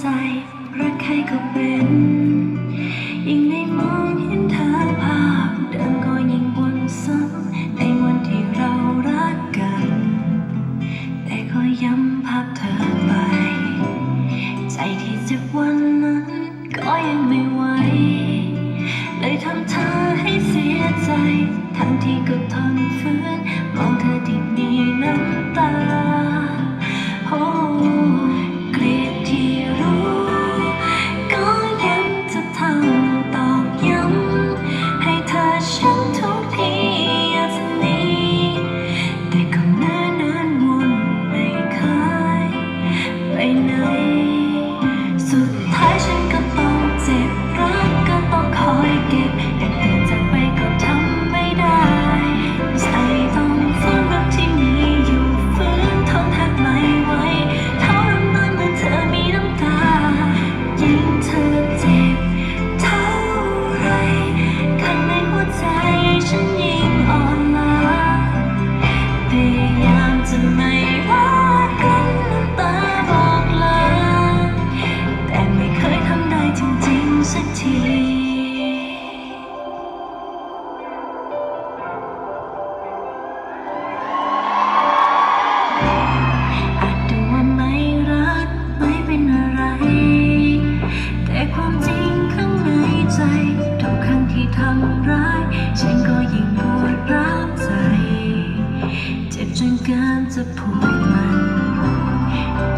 ใจ รักใครก็เป็น ยิ่งได้มองเห็นเธอภาพเดิมก็ยิ่งวนซ้ำในวันที่เรารักกัน แต่ก็ย้ำภาพเธอไป ใจที่เจ็บวันนั้นก็ยังไม่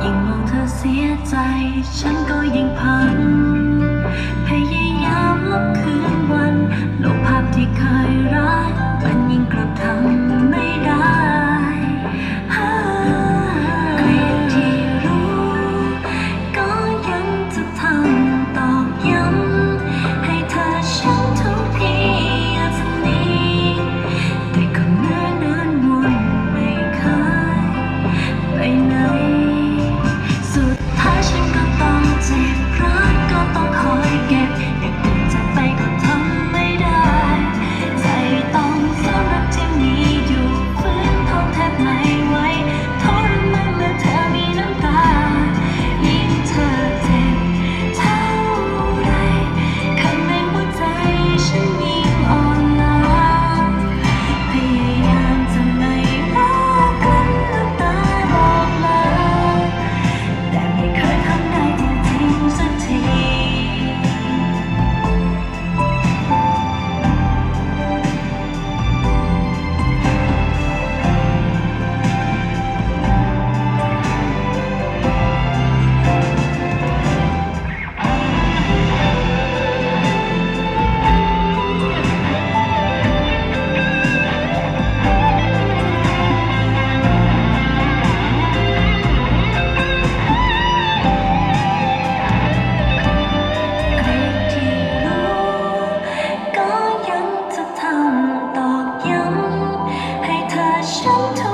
ยิ่งมองเธอเสียใจ ฉันก็ยิ่งพัน 伤痛。